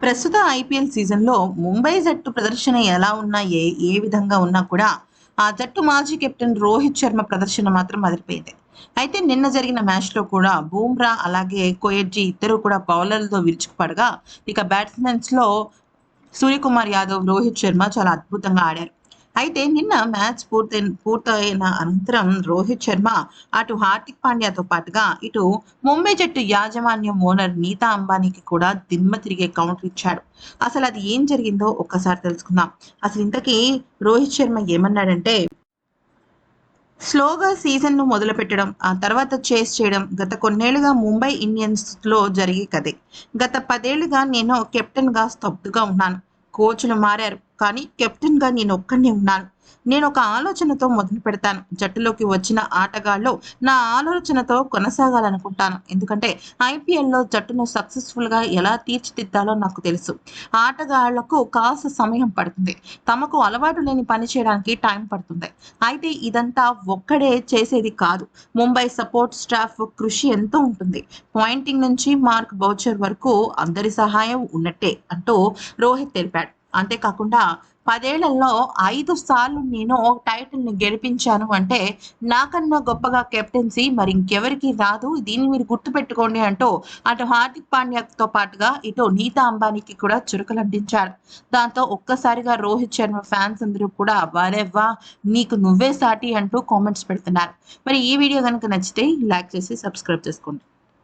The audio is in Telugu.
ప్రస్తుత ఐపీఎల్ సీజన్లో ముంబై జట్టు ప్రదర్శన ఎలా ఉన్నా ఏ ఏ విధంగా ఉన్నా కూడా ఆ జట్టు మాజీ కెప్టెన్ రోహిత్ శర్మ ప్రదర్శన మాత్రం అదిరిపోయింది. అయితే నిన్న జరిగిన మ్యాచ్లో కూడా బూమ్రా అలాగే కోయర్జీ ఇద్దరు కూడా బౌలర్లతో విరుచుకుపడగా ఇక బ్యాట్స్మెన్స్లో సూర్యకుమార్ యాదవ్ రోహిత్ శర్మ చాలా అద్భుతంగా ఆడారు. అయితే నిన్న మ్యాచ్ పూర్తయిన పూర్తయిన అనంతరం రోహిత్ శర్మ అటు హార్దిక్ పాండ్యాతో పాటుగా ఇటు ముంబై జట్టు యాజమాన్యం ఓనర్ నీతా అంబానీకి కూడా దిమ్మ తిరిగే కౌంటర్ ఇచ్చాడు. అసలు అది ఏం జరిగిందో ఒక్కసారి తెలుసుకుందాం. అసలు ఇంతకీ రోహిత్ శర్మ ఏమన్నాడంటే స్లోగా సీజన్ను మొదలు పెట్టడం ఆ తర్వాత చేస్ చేయడం గత కొన్నేళ్ళుగా ముంబై ఇండియన్స్లో జరిగే కదే గత పదేళ్ళుగా నేను కెప్టెన్గా స్తబ్దుగా ఉన్నాను. కోచ్లు మారారు. కానీ కెప్టెన్గా నేను ఒక్కనే ఉన్నాను. నేను ఒక ఆలోచనతో మొదలు పెడతాను. జట్టులోకి వచ్చిన ఆటగాళ్ళు నా ఆలోచనతో కొనసాగాలనుకుంటాను. ఎందుకంటే ఐపీఎల్లో జట్టును సక్సెస్ఫుల్గా ఎలా తీర్చిదిద్దాలో నాకు తెలుసు. ఆటగాళ్ళకు కాస్త సమయం పడుతుంది. తమకు అలవాటు లేని పని చేయడానికి టైం పడుతుంది. అయితే ఇదంతా ఒక్కడే చేసేది కాదు. ముంబై సపోర్ట్ స్టాఫ్ కృషి ఎంతో ఉంటుంది. పాయింటింగ్ నుంచి మార్క్ బౌచర్ వరకు అందరి సహాయం ఉన్నట్టే అంటూ రోహిత్ తెలిపాడు. అంతేకాకుండా పదేళ్ళలో ఐదు సార్లు నేను టైటిల్ని గెలిపించాను అంటే నాకన్నా గొప్పగా కెప్టెన్సీ మరి ఇంకెవరికి రాదు. దీన్ని మీరు గుర్తుపెట్టుకోండి అంటూ అటు హార్దిక్ పాండ్యాతో పాటుగా ఇటు నీతా అంబానీకి కూడా చురుకలంటించాడు దాంతో ఒక్కసారిగా రోహిత్ శర్మ ఫ్యాన్స్ అందరూ కూడా వారేవ్వా నీకు నువ్వే సాటి అంటూ కామెంట్స్ పెడుతున్నారు. మరి ఈ వీడియో కనుక నచ్చితే లైక్ చేసి సబ్స్క్రైబ్ చేసుకోండి.